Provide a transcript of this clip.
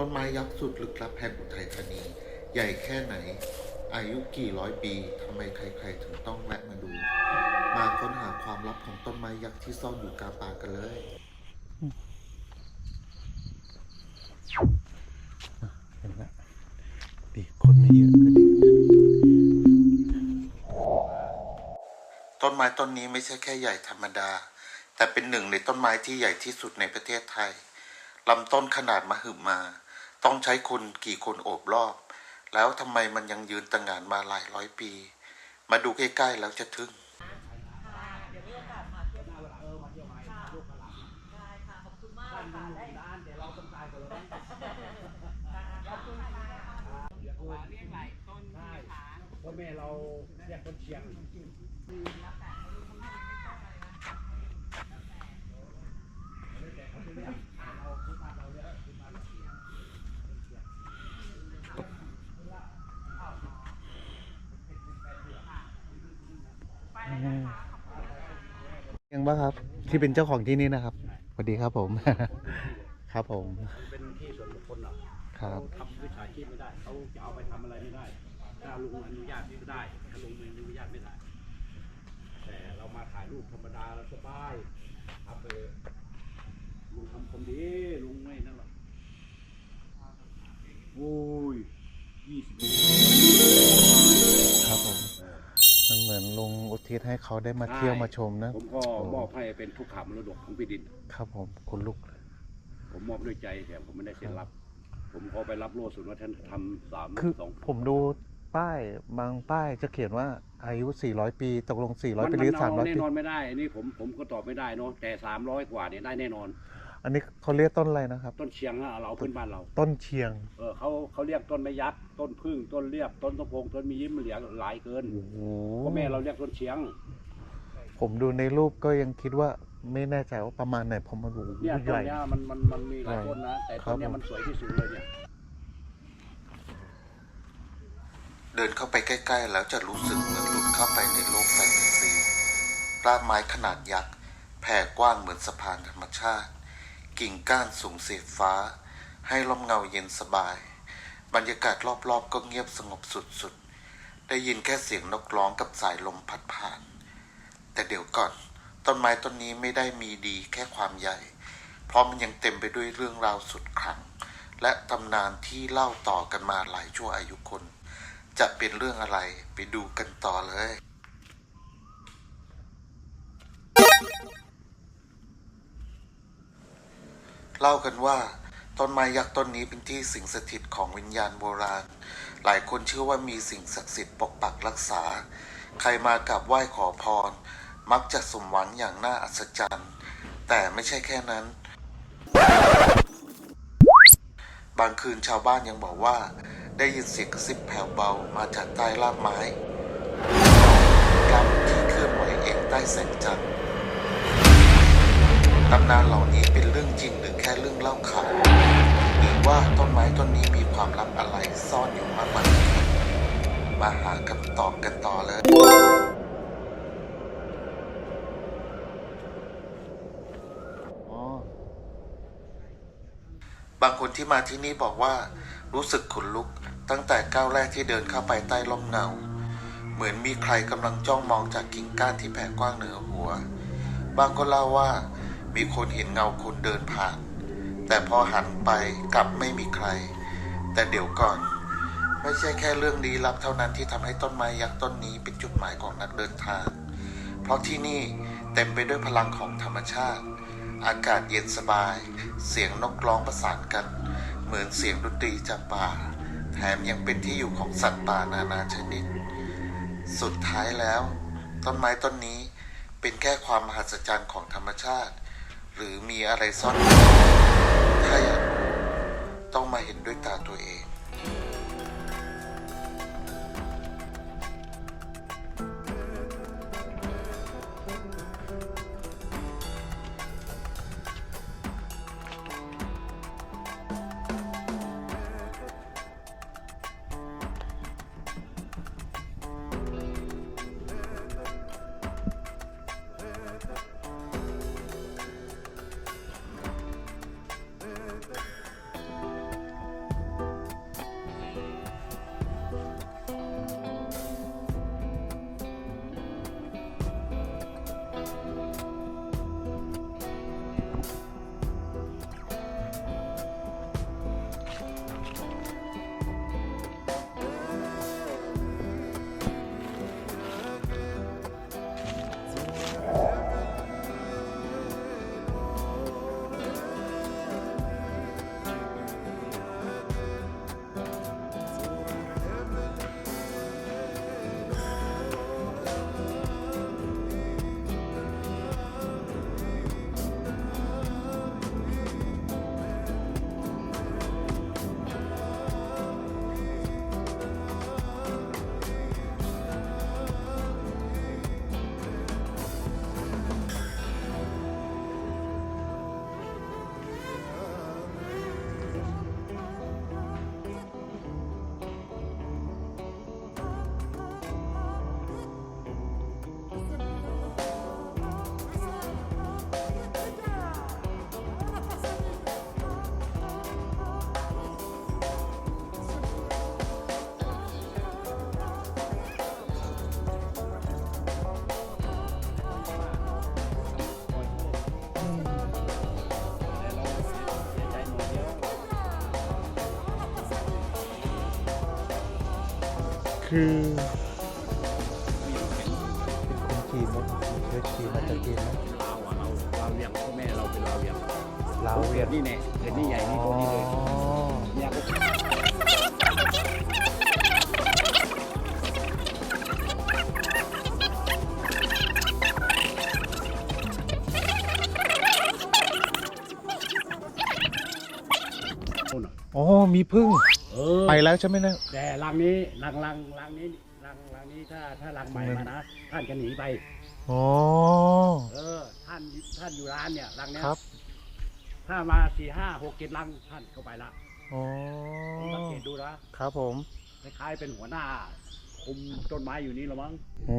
ต้นไม้ยักษ์สุดลึกลับแห่งอุทัยธานี ใหญ่แค่ไหน อายุกี่ร้อยปีทำไมใครๆถึงต้องแวะมาดู มาค้นหาความลับของต้นไม้ยักษ์ที่ซ่อนอยู่กลางป่ากันเลยเห็นละดีคนไม่เยอะก็ดีต้นไม้ต้นนี้ไม่ใช่แค่ใหญ่ธรรมดา แต่เป็นหนึ่งในต้นไม้ที่ใหญ่ที่สุดในประเทศไทยลำต้นขนาดมหึมา ต้องใช้คนกี่คนโอบรอบ แล้วทำไมมันยังยืนตระหงานมาหลายร้อยปี มาดูใกล้ๆแล้วจะทึ่งพ่อแม่เราเรียกคนเชียง ยังบ้าครับ ที่เป็นเจ้าของที่นี่นะครับสวัสดีครับผม ครับผมเป็นที่ส่วนบุคคลเหรอครับทำวิชาชีพไม่ได้เขาจะเอาไปทำอะไรไม่ได้ ถ้าลุงอนุญาตไม่ได้ถ้าลุงไม่อนุญาตไม่ได้ แต่เรามาถ่ายรูปธรรมดาเราสบายทำไปลุงทำคนดีลุงไม่นั่นหรอก งอุทิศให้เขาได้มาเที่ยวมาชมนะผมก็มอบให้เป็นทุกขามรดกของแผ่นดิน ครับผมคนลุก ผมมอบด้วยใจแต่ผมไม่ได้เซ็นรับ ผมขอไปรับโล่สุนวัฒนธรรมสามคือสองผมดูป้ายบางป้ายจะเขียนว่าอายุ 400 ปีตกลง 400 ปีหรือมันเา300แน่ปีนอนไม่ได้อันนี้ผมผมก็ตอบไม่ได้เนาะแต่สามร้อยกว่าเนี่ยได้แน่นอน อันนี้เขาเรียกต้นอะไรนะครับ ต้นเชียงอะเราพื้นบ้านเราต้นเชียง เออเขาเขาเรียกต้นไม้ยักษ์ต้นพึ่งต้นเรียบต้นตะพงต้นมียิ้มเหลียงหลายเกินโอ้โหพ่อแม่เราเรียกต้นเชียง ผมดูในรูปก็ยังคิดว่าไม่แน่ใจว่าประมาณไหนผมมาดูเนี่ยต้ใหนญ่เนี้ยมันมันมันมีหลายต้นนะแต่ครัต้บนเนี้ยผมมันสวยที่สุดเลยเนี่ยเดินเข้าไปใกล้ ๆ แล้วจะรู้สึกเหมือนหลุดเข้าไปในโลกแฟนตาซีรากไม้ขนาดยักษ์แผ่กว้างเหมือนสะพานธรรมชาติ กิ่งก้านสูงเสียดฟ้า ให้ลมเงาเย็นสบาย บรรยากาศรอบๆ ก็เงียบสงบสุดๆ ได้ยินแค่เสียงนกร้องกับสายลมพัดผ่าน แต่เดี๋ยวก่อน ต้นไม้ต้นนี้ไม่ได้มีดีแค่ความใหญ่ เพราะมันยังเต็มไปด้วยเรื่องราวสุดขลัง และตำนานที่เล่าต่อกันมาหลายชั่วอายุคน จะเป็นเรื่องอะไรไปดูกันต่อเลย เล่ากันว่า ต้นไม้ยักษ์ต้นนี้เป็นที่สิงสถิตของวิญญาณโบราณ หลายคนเชื่อว่ามีสิ่งศักดิ์สิทธิ์ปกปักรักษา ใครมากราบไหว้ขอพร มักจะสมหวังอย่างน่าอัศจรรย์ แต่ไม่ใช่แค่นั้น บางคืนชาวบ้านยังบอกว่า ได้ยินเสียงกระซิบแผ่วเบามาจากใต้รากไม้กำที่เคลื่อนไหวเองใต้แสงจันทร์ ตำนานเหล่านี้เป็นเรื่องจริงหรือแค่เรื่องเล่าขานหรือว่าต้นไม้ต้นนี้มีความลับอะไรซ่อนอยู่มากกว่านี้มาหาคำตอบกันต่อเลยอ๋อบางคนที่มาที่นี่บอกว่า รู้สึกขนลุกตั้งแต่ก้าวแรกที่เดินเข้าไปใต้ร่มเงา เหมือนมีใครกำลังจ้องมองจากกิ่งก้านที่แผ่กว้างเหนือหัว บางก็เล่าว่า มีคนเห็นเงาคนเดินผ่าน แต่พอหันไปกลับไม่มีใคร แต่เดี๋ยวก่อน ไม่ใช่แค่เรื่องลี้ลับเท่านั้นที่ทำให้ต้นไม้ยักษ์ต้นนี้เป็นจุดหมายของนักเดินทาง เพราะที่นี่เต็มไปด้วยพลังของธรรมชาติ อากาศเย็นสบาย เสียงนกร้องประสานกัน เหมือนเสียงดนตรีจากป่า แถมยังเป็นที่อยู่ของสัตว์ป่านานาชนิด สุดท้ายแล้ว ต้นไม้ต้นนี้เป็นแค่ความมหัศจรรย์ของธรรมชาติ หรือมีอะไรซ่อนถ้าอยากต้องมาเห็นด้วยตาตัวเอง คือผู้หญิงเป็นเป็นคนจีนไหมเชื้อจีนมาจากจีนไหมลาวอะเราเราเลี้ยงพ่อแม่เราเป็นเราเลี้ยงลาวเวียดนี่แน่เห็นนี่ใหญ่นี่ตัวนี้เลยอ๋อเนี่ยก็ต้นอะอ๋อมีพึ่ง เออไปแล้วใช่ไหมเนะ แต่รังนี้รังรังรังนี้รังรังนี้ถ้าถ้ารังใหม่มานะท่านจะหนีไป อ๋อ เออ ท่านท่านอยู่ร้านเนี่ยรังเนี้ยครับ ถ้ามาสี่ห้าหกเจ็ดรังท่านเข้าไปละอ๋อผมสังเกตดูนะครับผม คล้ายๆเป็นหัวหน้า คุมต้นไม้อยู่นี่หรอมั้งอ๋อ